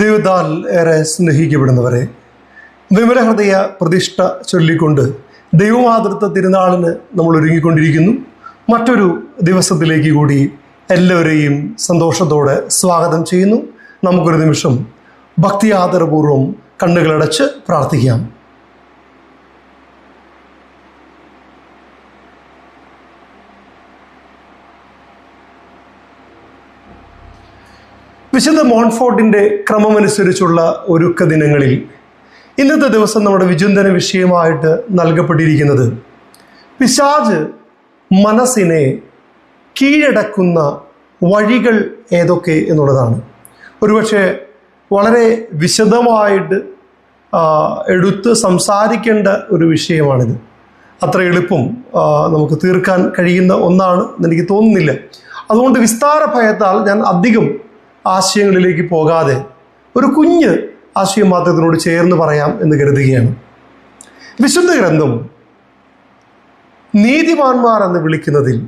ദൈവത്താൽ ഏറെ സ്നേഹിക്കപ്പെടുന്നവരെ വിവരഹൃദയ ഹൃദയ പ്രതിഷ്ഠ ചൊല്ലിക്കൊണ്ട് ദൈവമാതൃത്വ തിരുനാളിന് നമ്മൾ ഒരുങ്ങിക്കൊണ്ടിരിക്കുന്നു. മറ്റൊരു ദിവസത്തിലേക്ക് കൂടി എല്ലാവരെയും സന്തോഷത്തോടെ സ്വാഗതം ചെയ്യുന്നു. നമുക്കൊരു നിമിഷം ഭക്തി ഭക്തിയാദരപൂർവം കണ്ണുകളടച്ച് പ്രാർത്ഥിക്കാം. വിശുദ്ധ മോൺഫോർട്ടിന്റെ ക്രമമനുസരിച്ചുള്ള ഒരുക്ക ദിനങ്ങളിൽ ഇന്നത്തെ ദിവസം നമ്മുടെ വിചിന്തന വിഷയമായിട്ട് നൽകപ്പെട്ടിരിക്കുന്നത് പിശാജ് മനസ്സിനെ കീഴടക്കുന്ന വഴികൾ ഏതൊക്കെ എന്നുള്ളതാണ്. ഒരുപക്ഷെ വളരെ വിശദമായിട്ട് എടുത്ത് സംസാരിക്കേണ്ട ഒരു വിഷയമാണിത്. അത്ര എളുപ്പം നമുക്ക് തീർക്കാൻ കഴിയുന്ന ഒന്നാണ് എന്നെനിക്ക് തോന്നുന്നില്ല. അതുകൊണ്ട് വിസ്താര ഭയത്താൽ ഞാൻ അധികം ആശയങ്ങളിലേക്ക് പോകാതെ ഒരു കുഞ്ഞ് ആശയം മാത്രത്തിനോട് ചേർന്ന് പറയാം എന്ന് കരുതുകയാണ്. വിശുദ്ധ ഗ്രന്ഥം നീതിമാന്മാർ എന്ന് വിളിക്കുന്നതിൽ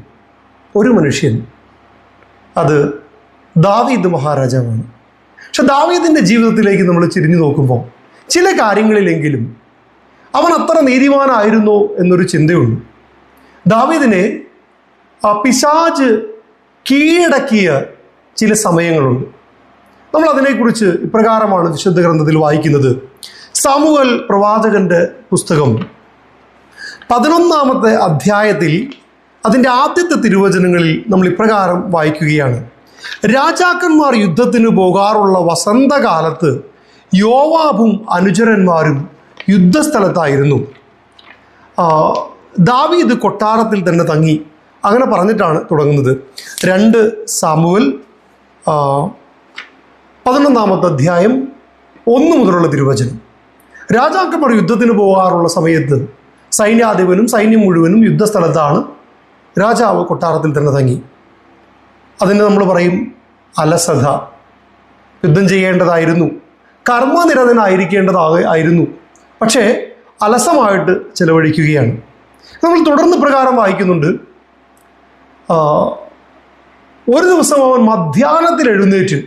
ഒരു മനുഷ്യൻ അത് ദാവീദ് മഹാരാജാവാണ്. പക്ഷെ ദാവീദിന്റെ ജീവിതത്തിലേക്ക് നമ്മൾ ചിരിഞ്ഞു നോക്കുമ്പോൾ ചില കാര്യങ്ങളിലെങ്കിലും അവൻ അത്ര നീതിമാനായിരുന്നോ എന്നൊരു ചിന്തയുണ്ട്. ദാവീദിനെ പിശാജ് കീഴടക്കിയ ചില സമയങ്ങളുണ്ട്. നമ്മൾ അതിനെക്കുറിച്ച് ഇപ്രകാരമാണ് വിശുദ്ധ ഗ്രന്ഥത്തിൽ വായിക്കുന്നത്. സാമുവൽ പ്രവാചകന്റെ പുസ്തകം പതിനൊന്നാമത്തെ അധ്യായത്തിൽ അതിന്റെ ആദ്യത്തെ തിരുവചനങ്ങളിൽ നമ്മൾ ഇപ്രകാരം വായിക്കുകയാണ്. രാജാക്കന്മാർ യുദ്ധത്തിന് പോകാറുള്ള വസന്തകാലത്ത് യോവാബും അനുചരന്മാരും യുദ്ധസ്ഥലത്തായിരുന്നു. ദാവീദ് കൊട്ടാരത്തിൽ തന്നെ തങ്ങി. അങ്ങനെ പറഞ്ഞിട്ടാണ് തുടങ്ങുന്നത്. രണ്ട് സാമുവൽ പതിനൊന്നാമത്തെ അധ്യായം ഒന്നു മുതലുള്ള തിരുവചനം. രാജാക്കന്മാർ യുദ്ധത്തിന് പോകാറുള്ള സമയത്ത് സൈന്യാധിപനും സൈന്യം മുഴുവനും യുദ്ധസ്ഥലത്താണ് രാജാവ് കൊട്ടാരത്തിൽ തന്നെ തങ്ങി. അതിന് നമ്മൾ പറയും അലസത. യുദ്ധം ചെയ്യേണ്ടതായിരുന്നു. കർമ്മനിരതനായിരിക്കേണ്ടതാക ആയിരുന്നു. പക്ഷേ അലസമായിട്ട് ചെലവഴിക്കുകയാണ്. നമ്മൾ തുടർന്ന് പ്രകാരം വായിക്കുന്നുണ്ട് ഒരു ദിവസം അവൻ മധ്യാഹ്നത്തിൽ എഴുന്നേറ്റ്.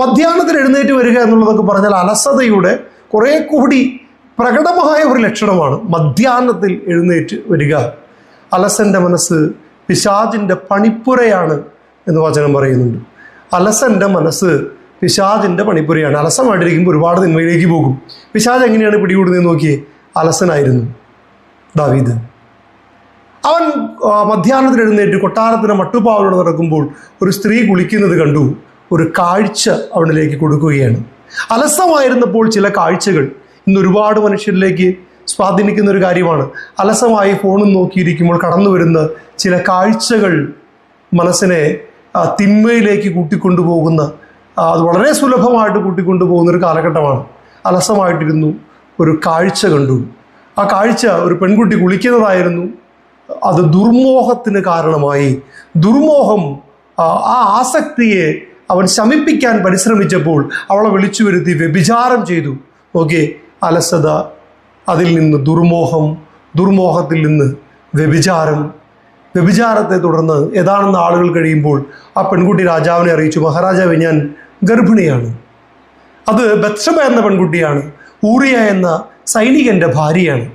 മധ്യാഹ്നത്തിൽ എഴുന്നേറ്റ് വരിക എന്നുള്ളതൊക്കെ പറഞ്ഞാൽ അലസതയുടെ കുറേ കൂടി പ്രകടമായ ഒരു ലക്ഷണമാണ് മധ്യാഹ്നത്തിൽ എഴുന്നേറ്റ് വരിക. അലസന്റെ മനസ്സ് പിശാജിന്റെ പണിപ്പുരയാണ് എന്ന് വചനം പറയുന്നുണ്ട്. അലസന്റെ മനസ്സ് പിശാജിന്റെ പണിപ്പുരയാണ്. അലസമായിട്ടിരിക്കുമ്പോൾ ഒരുപാട് നിന്മയിലേക്ക് പോകും. പിശാജ് എങ്ങനെയാണ് പിടികൂടുന്നത് നോക്കിയേ. അലസനായിരുന്നു ദാവീദ്. അവൻ മധ്യാഹ്നത്തിൽ എഴുന്നേറ്റ് കൊട്ടാരത്തിന് മട്ടുപാവലോട് നടക്കുമ്പോൾ ഒരു സ്ത്രീ കുളിക്കുന്നത് കണ്ടു. ഒരു കാഴ്ച അവനിലേക്ക് കൊടുക്കുകയാണ്. അലസമായിരുന്നപ്പോൾ ചില കാഴ്ചകൾ. ഇന്ന് ഒരുപാട് മനുഷ്യരിലേക്ക് സ്വാധീനിക്കുന്ന ഒരു കാര്യമാണ്. അലസമായി ഫോണും നോക്കിയിരിക്കുമ്പോൾ കടന്നു വരുന്ന ചില കാഴ്ചകൾ മനസ്സിനെ തിന്മയിലേക്ക് കൂട്ടിക്കൊണ്ടുപോകുന്ന അത് വളരെ സുലഭമായിട്ട് കൂട്ടിക്കൊണ്ടുപോകുന്ന ഒരു കാലഘട്ടമാണ്. അലസമായിട്ടിരുന്നു ഒരു കാഴ്ച കണ്ടു. ആ കാഴ്ച ഒരു പെൺകുട്ടി കുളിക്കുന്നതായിരുന്നു. അത് ദുർമോഹത്തിന് കാരണമായി. ദുർമോഹം ആ ആസക്തിയെ അവൻ ശമിപ്പിക്കാൻ പരിശ്രമിച്ചപ്പോൾ അവളെ വിളിച്ചു വരുത്തി വ്യഭിചാരം ചെയ്തു. നോക്കിയേ അലസത അതിൽ നിന്ന് ദുർമോഹം ദുർമോഹത്തിൽ നിന്ന് വ്യഭിചാരം. വ്യഭിചാരത്തെ തുടർന്ന് ഏതാണെന്ന് ആളുകൾ കഴിയുമ്പോൾ ആ പെൺകുട്ടി രാജാവിനെ അറിയിച്ചു മഹാരാജാവ് ഞാൻ ഗർഭിണിയാണ്. അത് ബത്സബ എന്ന പെൺകുട്ടിയാണ്. ഊറിയ എന്ന സൈനികന്റെ ഭാര്യയാണ്.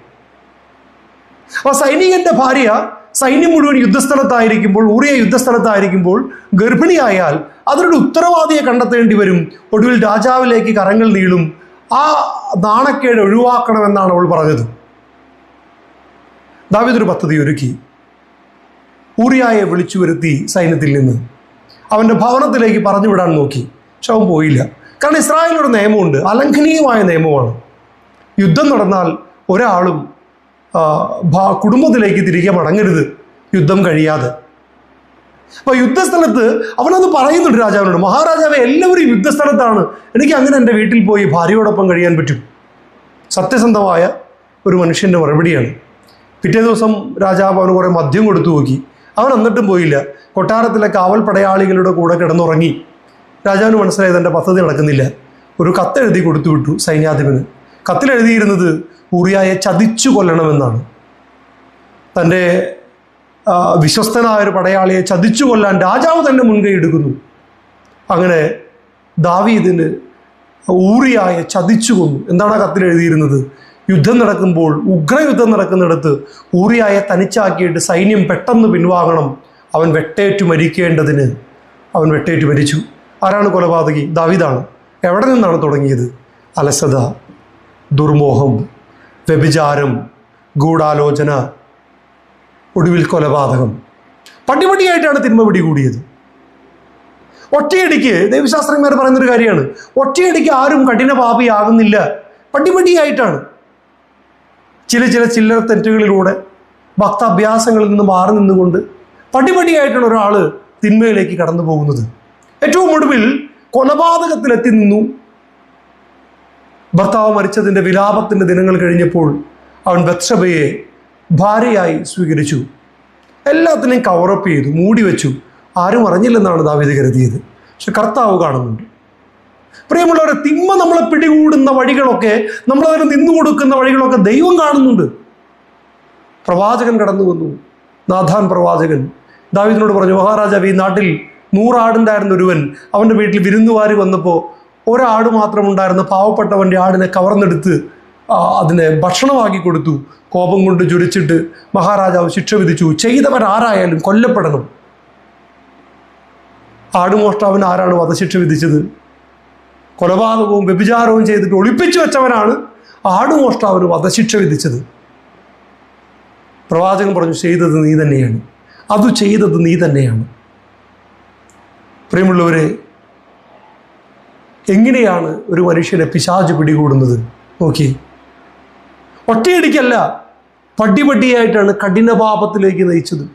ആ സൈനികന്റെ ഭാര്യ സൈന്യം മുഴുവൻ യുദ്ധസ്ഥലത്തായിരിക്കുമ്പോൾ ഊറിയ യുദ്ധസ്ഥലത്തായിരിക്കുമ്പോൾ ഗർഭിണിയായാൽ അതിനൊരു ഉത്തരവാദിയെ കണ്ടെത്തേണ്ടി വരും. ഒടുവിൽ രാജാവിലേക്ക് കരങ്ങൾ നീളും. ആ നാണക്കേട് ഒഴിവാക്കണമെന്നാണ് അവൾ പറഞ്ഞത്. ദാവിദൊരു പദ്ധതി ഒരുക്കി. ഊറിയായെ വിളിച്ചു വരുത്തി സൈന്യത്തിൽ നിന്ന്. അവന്റെ ഭവനത്തിലേക്ക് പറഞ്ഞു വിടാൻ നോക്കി. പക്ഷെ അവൻ പോയില്ല. കാരണം ഇസ്രായേലിനൊരു നിയമമുണ്ട്. അലംഘനീയമായ നിയമമാണ്. യുദ്ധം നടന്നാൽ ഒരാളും കുടുംബത്തിലേക്ക് തിരികെ മടങ്ങരുത്. യുദ്ധം കഴിയാതെ. അപ്പൊ യുദ്ധസ്ഥലത്ത് അവനത് പറയുന്നുണ്ട് രാജാവിനോട് മഹാരാജാവ് എല്ലാവരും യുദ്ധസ്ഥലത്താണ്. എനിക്ക് അങ്ങനെ എന്റെ വീട്ടിൽ പോയി ഭാര്യയോടൊപ്പം കഴിയാൻ പറ്റും. സത്യസന്ധമായ ഒരു മനുഷ്യന്റെ മറുപടിയാണ്. പിറ്റേ ദിവസം രാജാവ് അവന് കുറേ മദ്യം കൊടുത്തു നോക്കി. അവൻ എന്നിട്ടും പോയില്ല. കൊട്ടാരത്തിലെ കാവൽ പടയാളികളുടെ കൂടെ കിടന്നുറങ്ങി. രാജാവിന് മനസ്സിലായത് എന്റെ പദ്ധതി നടക്കുന്നില്ല. ഒരു കത്തെഴുതി കൊടുത്തു വിട്ടു സൈന്യാധിപന്. കത്തിലെഴുതിയിരുന്നത് ഊറിയായെ ചതിച്ചു കൊല്ലണമെന്നാണ്. തന്റെ വിശ്വസ്തനായ ഒരു പടയാളിയെ ചതിച്ചു കൊല്ലാൻ രാജാവ് തന്നെ മുൻകൈ എടുക്കുന്നു. അങ്ങനെ ദാവീദിന് ഊറിയായ ചതിച്ചു കൊന്നു. എന്താണ് ആ കത്തിൽ എഴുതിയിരുന്നത്? യുദ്ധം നടക്കുമ്പോൾ ഉഗ്രയുദ്ധം നടക്കുന്നിടത്ത് ഊറിയായ തനിച്ചാക്കിയിട്ട് സൈന്യം പെട്ടെന്ന് പിൻവാങ്ങണം. അവൻ വെട്ടേറ്റു മരിക്കേണ്ടതിന്. അവൻ വെട്ടേറ്റു മരിച്ചു. ആരാണ് കൊലപാതകി? ദാവിദാണ്. എവിടെ നിന്നാണ് തുടങ്ങിയത്? അലസത ദുർമോഹം. വ്യഭിചാരം ഗൂഢാലോചന ഒടുവിൽ കൊലപാതകം. പടിപടിയായിട്ടാണ് തിന്മ പിടികൂടിയത്. ഒറ്റയടിക്ക് ദൈവശാസ്ത്രജ്ഞന്മാർ പറയുന്നൊരു കാര്യമാണ് ഒറ്റയടിക്ക് ആരും കഠിന പാപിയാകുന്നില്ല പടിപടിയായിട്ടാണ്. ചില ചില ചില്ലറ തെറ്റുകളിലൂടെ ഭക്താഭ്യാസങ്ങളിൽ നിന്ന് മാറി നിന്നുകൊണ്ട് പടിപടിയായിട്ടാണ് ഒരാൾ തിന്മയിലേക്ക് കടന്നു പോകുന്നത് ഏറ്റവും ഒടുവിൽ കൊലപാതകത്തിലെത്തി നിന്നു. ഭർത്താവ് മരിച്ചതിന്റെ വിലാപത്തിന്റെ ദിനങ്ങൾ കഴിഞ്ഞപ്പോൾ അവൻ ബത്സബയെ ഭാര്യയായി സ്വീകരിച്ചു. എല്ലാത്തിനെയും കവറപ്പ് ചെയ്തു മൂടി വെച്ചു. ആരും അറിഞ്ഞില്ലെന്നാണ് ദാവീദ് കരുതിയത്. പക്ഷെ കർത്താവ് കാണുന്നുണ്ട്. പ്രിയമുള്ളവരെ തിന്മ നമ്മളെ പിടികൂടുന്ന വഴികളൊക്കെ നമ്മളതിന് നിന്നു കൊടുക്കുന്ന വഴികളൊക്കെ ദൈവം കാണുന്നുണ്ട്. പ്രവാചകൻ കടന്നു വന്നു. നാഥാൻ പ്രവാചകൻ ദാവീദിനോട് പറഞ്ഞു മഹാരാജാവ് ഈ നാട്ടിൽ നൂറാടുണ്ടായിരുന്ന ഒരുവൻ അവന്റെ വീട്ടിൽ വിരുന്നുവാരി വന്നപ്പോൾ ഒരാട് മാത്രം ഉണ്ടായിരുന്ന പാവപ്പെട്ടവന്റെ ആടിനെ കവർന്നെടുത്ത് അതിനെ ഭക്ഷണമാക്കി കൊടുത്തു. കോപം കൊണ്ട് ജ്വലിച്ചിട്ട് മഹാരാജാവ് ശിക്ഷ വിധിച്ചു. ചെയ്തവൻ ആരായാലും കൊല്ലപ്പെടണം. ആടുമോഷ്ടാവിന് ആരാണ് വധശിക്ഷ വിധിച്ചത്? കൊലപാതകവും വ്യഭിചാരവും ചെയ്തിട്ട് ഒളിപ്പിച്ചു വെച്ചവനാണ് ആടുമോഷ്ടാവിന് വധശിക്ഷ വിധിച്ചത്. പ്രവാചകൻ പറഞ്ഞു ചെയ്തത് നീ തന്നെയാണ്. അത് ചെയ്തത് നീ തന്നെയാണ്. പ്രിയമുള്ളവരെ എങ്ങനെയാണ് ഒരു മനുഷ്യനെ പിശാജ് പിടികൂടുന്നത്? നോക്കി. ഒറ്റയടിക്കല്ല പടിപടിയായിട്ടാണ് കഠിനപാപത്തിലേക്ക് നയിച്ചത്.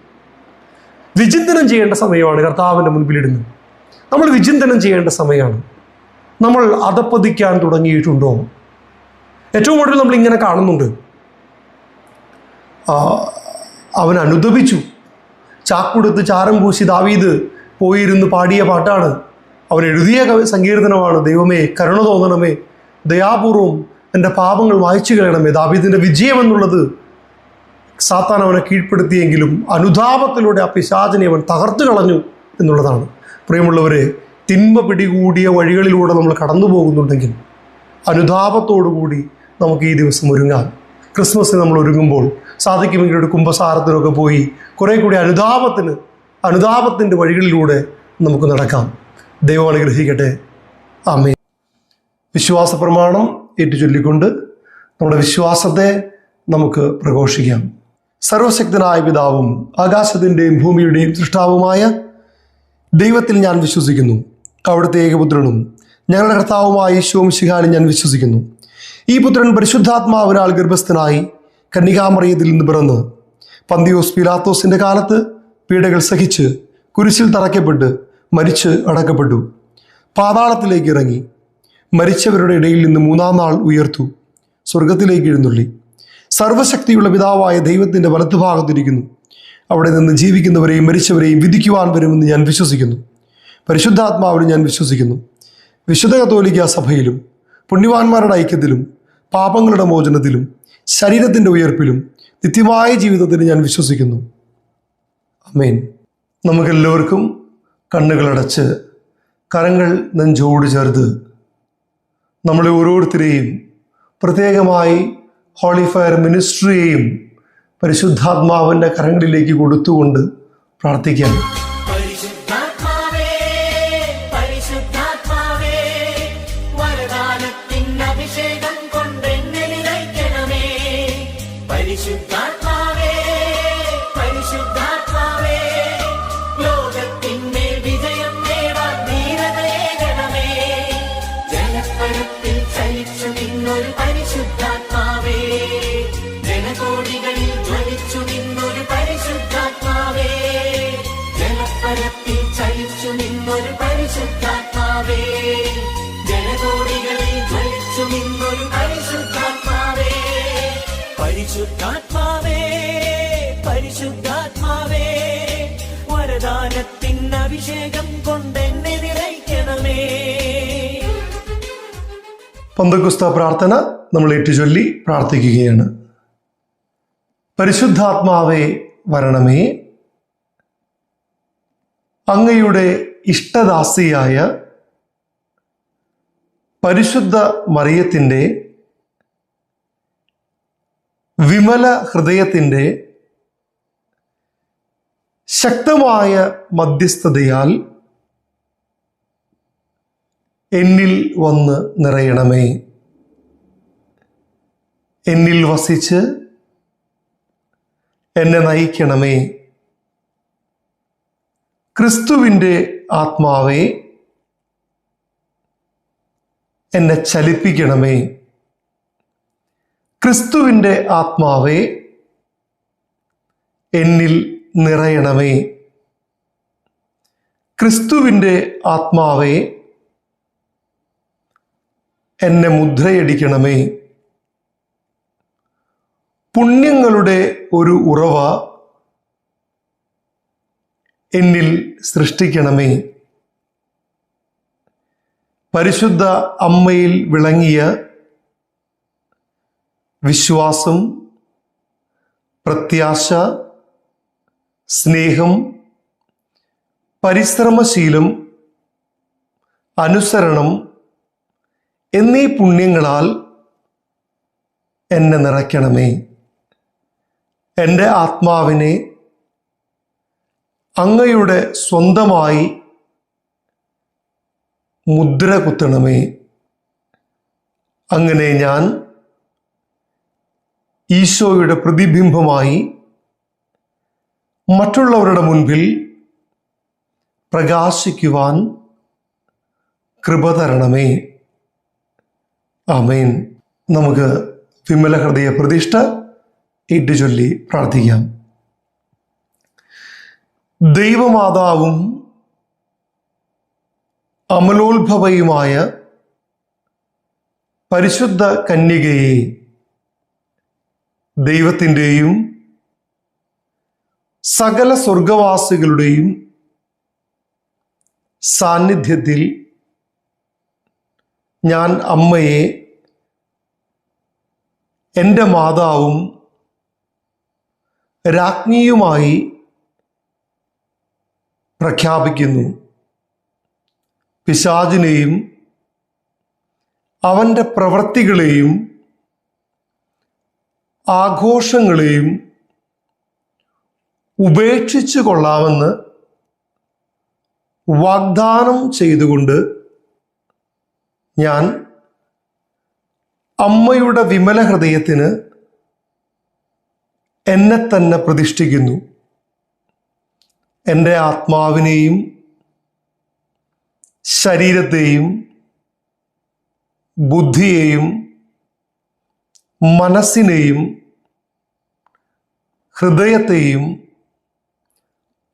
വിചിന്തനം ചെയ്യേണ്ട സമയമാണ് കർത്താവിന്റെ മുൻപിലിടുന്നത്. നമ്മൾ വിചിന്തനം ചെയ്യേണ്ട സമയമാണ്. നമ്മൾ അതപ്പതിക്കാൻ തുടങ്ങിയിട്ടുണ്ടോ? ഏറ്റവും കൂടുതൽ നമ്മൾ ഇങ്ങനെ കാണുന്നുണ്ട്. അവൻ അനുദപിച്ചു. ചാക്കുടുത്ത് ചാരം പൂശി ദാവീദ് പോയിരുന്ന് പാടിയ പാട്ടാണ്. അവൻ എഴുതിയ കവി സങ്കീർത്തനമാണ് ദൈവമേ കരുണ തോന്നണമേ ദയാപൂർവം എന്റെ പാപങ്ങൾ വായിച്ചു കളയണമേ ദാവീദിന്റെ വിജയം എന്നുള്ളത് സാത്താൻ അവനെ കീഴ്പ്പെടുത്തിയെങ്കിലും അനുതാപത്തിലൂടെ ആ പിശാചിനെ അവൻ തകർത്തു കളഞ്ഞു എന്നുള്ളതാണ്. പ്രിയമുള്ളവരെ തിന്മ പിടികൂടിയ വഴികളിലൂടെ നമ്മൾ കടന്നു പോകുന്നുണ്ടെങ്കിൽ അനുതാപത്തോടുകൂടി നമുക്ക് ഈ ദിവസം ഒരുങ്ങാം. ക്രിസ്മസിന് നമ്മൾ ഒരുങ്ങുമ്പോൾ സാധിക്കുമെങ്കിൽ ഒരു കുംഭസാരത്തിനൊക്കെ പോയി കുറേ കൂടി അനുതാപത്തിന് അനുതാപത്തിന്റെ വഴികളിലൂടെ നമുക്ക് നടക്കാം. ദൈവം അനുഗ്രഹിക്കട്ടെ അമ്മേ വിശ്വാസ പ്രമാണം ഏറ്റുചൊല്ലിക്കൊണ്ട് നമ്മുടെ വിശ്വാസത്തെ നമുക്ക് പ്രഘോഷിക്കാം. സർവശക്തനായ പിതാവും ആകാശത്തിന്റെയും ഭൂമിയുടെയും സൃഷ്ടാവുമായ ദൈവത്തിൽ ഞാൻ വിശ്വസിക്കുന്നു. അവിടുത്തെ ഏകപുത്രനും ഞങ്ങളുടെ കർത്താവുമായ ഈശോം ശിഹാനും ഞാൻ വിശ്വസിക്കുന്നു. ഈ പുത്രൻ പരിശുദ്ധാത്മാവിനാൽ ഗർഭസ്ഥനായി കന്യകാമറിയത്തിൽ നിന്ന് പിറന്ന് പന്തിയോസ് പിലാത്തോസിന്റെ കാലത്ത് പീഡകൾ സഹിച്ച് കുരിശിൽ തറയ്ക്കപ്പെട്ട് മരിച്ച് അടക്കപ്പെട്ടു. പാതാളത്തിലേക്ക് ഇറങ്ങി. മരിച്ചവരുടെ ഇടയിൽ നിന്ന് മൂന്നാം നാൾ ഉയർത്തു. സ്വർഗത്തിലേക്ക് എഴുന്നള്ളി. സർവശക്തിയുള്ള പിതാവായ ദൈവത്തിന്റെ വലത്തുഭാഗത്തിരിക്കുന്നു. അവിടെ നിന്ന് ജീവിക്കുന്നവരെയും മരിച്ചവരെയും വിധിക്കുവാൻ വരുമെന്ന് ഞാൻ വിശ്വസിക്കുന്നു. പരിശുദ്ധാത്മാവിനും ഞാൻ വിശ്വസിക്കുന്നു. വിശുദ്ധ കത്തോലിക്ക സഭയിലും പുണ്യവാന്മാരുടെ ഐക്യത്തിലും പാപങ്ങളുടെ മോചനത്തിലും ശരീരത്തിന്റെ ഉയർപ്പിലും നിത്യമായ ജീവിതത്തിൽ ഞാൻ വിശ്വസിക്കുന്നു. അമേൻ നമുക്കെല്ലാവർക്കും കണ്ണുകളടച്ച് കരങ്ങൾ നെഞ്ചോട് ചേർത്ത് നമ്മളെ ഓരോരുത്തരെയും പ്രത്യേകമായി ഹോളി ഫയർ മിനിസ്ട്രിയെയും പരിശുദ്ധാത്മാവിന്റെ കരങ്ങളിലേക്ക് കൊടുത്തുകൊണ്ട് പ്രാർത്ഥിക്കാം. അഭിഷേകം പന്തക്കുസ്ത പ്രാർത്ഥന നമ്മൾ ഏറ്റുചൊല്ലി പ്രാർത്ഥിക്കുകയാണ്. പരിശുദ്ധാത്മാവേ വരണമേ. അങ്ങയുടെ ഇഷ്ടദാസിയായ പരിശുദ്ധ മറിയത്തിന്റെ വിമല ഹൃദയത്തിന്റെ ശക്തമായ മധ്യസ്ഥതയാൽ എന്നിൽ വന്ന് നിറയണമേ. എന്നിൽ വസിച്ച് എന്നെ നയിക്കണമേ. ക്രിസ്തുവിന്റെ ആത്മാവെ എന്നെ ചലിപ്പിക്കണമേ. ക്രിസ്തുവിന്റെ ആത്മാവെ എന്നിൽ നിറയണമേ. ക്രിസ്തുവിന്റെ ആത്മാവേ എന്നെ മുദ്രയടിക്കണമേ. പുണ്യങ്ങളുടെ ഒരു ഉറവ എന്നിൽ സൃഷ്ടിക്കണമേ. പരിശുദ്ധ അമ്മയിൽ വിളങ്ങിയ വിശ്വാസം പ്രത്യാശ സ്നേഹം പരിശ്രമശീലം അനുസരണം എന്നീ പുണ്യങ്ങളാൽ എന്നെ നിറയ്ക്കണമേ. എന്റെ ആത്മാവിനെ അങ്ങയുടെ സ്വന്തമായി മുദ്ര കുത്തണമേ. അങ്ങനെ ഞാൻ ഈശോയുടെ പ്രതിബിംബമായി മറ്റുള്ളവരുടെ മുൻപിൽ പ്രകാശിക്കുവാൻ കൃപ തരണമേ. ആമേൻ. നമുക്ക് വിമല ഹൃദയ പ്രതിഷ്ഠ ഏറ്റുചൊല്ലി പ്രാർത്ഥിക്കാം. ദൈവമാതാവും അമലോത്ഭവയുമായ പരിശുദ്ധ കന്യകയെ ദൈവത്തിന്റെയും സകല സ്വർഗവാസികളുടെയും സാന്നിധ്യത്തിൽ ഞാൻ അമ്മയെ എന്റെ മാതാവും രാജ്ഞിയുമായി പ്രഖ്യാപിക്കുന്നു. പിശാചിനെയും അവന്റെ പ്രവൃത്തികളെയും ആഘോഷങ്ങളെയും ഉപേക്ഷിച്ചു കൊള്ളാമെന്ന് വാഗ്ദാനം ചെയ്തുകൊണ്ട് ഞാൻ അമ്മയുടെ വിമല ഹൃദയത്തിന് എന്നെ തന്നെ പ്രതിഷ്ഠിക്കുന്നു. എന്റെ ആത്മാവിനെയും ശരീരത്തെയും ബുദ്ധിയെയും മനസ്സിനെയും ഹൃദയത്തെയും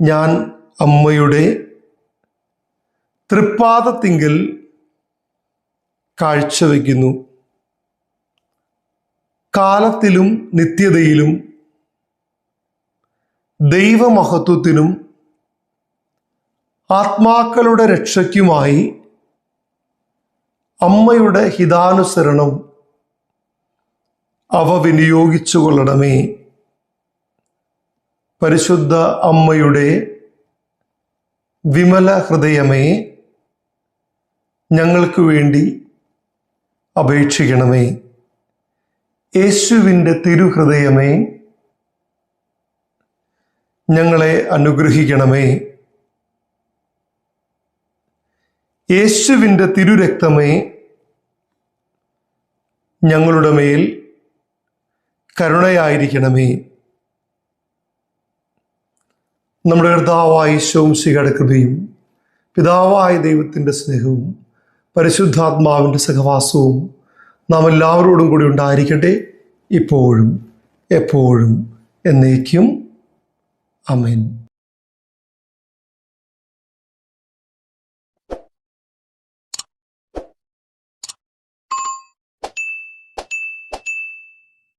ഞാൻ അമ്മയുടെ തൃപ്പാദത്തിങ്കൽ കാഴ്ചവെക്കുന്നു കാലത്തിലും നിത്യതയിലും ദൈവമഹത്വത്തിനും ആത്മാക്കളുടെ രക്ഷയ്ക്കുമായി അമ്മയുടെ ഹിതാനുസരണം അവ വിനിയോഗിച്ചു കൊള്ളണമേ പരിശുദ്ധ അമ്മയുടെ വിമല ഹൃദയമേ ഞങ്ങൾക്ക് വേണ്ടി അപേക്ഷിക്കണമേ. യേശുവിന്റെ തിരുഹൃദയമേ ഞങ്ങളെ അനുഗ്രഹിക്കണമേ. യേശുവിന്റെ തിരുരക്തമേ ഞങ്ങളുടെ മേൽ കരുണയായിരിക്കണമേ. നമ്മുടെ കർത്താവായ ഈശോവും ശിഖയുടെ കൃപയും പിതാവായ ദൈവത്തിന്റെ സ്നേഹവും പരിശുദ്ധാത്മാവിന്റെ സഹവാസവും നാം എല്ലാവരോടും കൂടി ഉണ്ടായിരിക്കട്ടെ. ഇപ്പോഴും എപ്പോഴും എന്നേക്കും. അമേൻ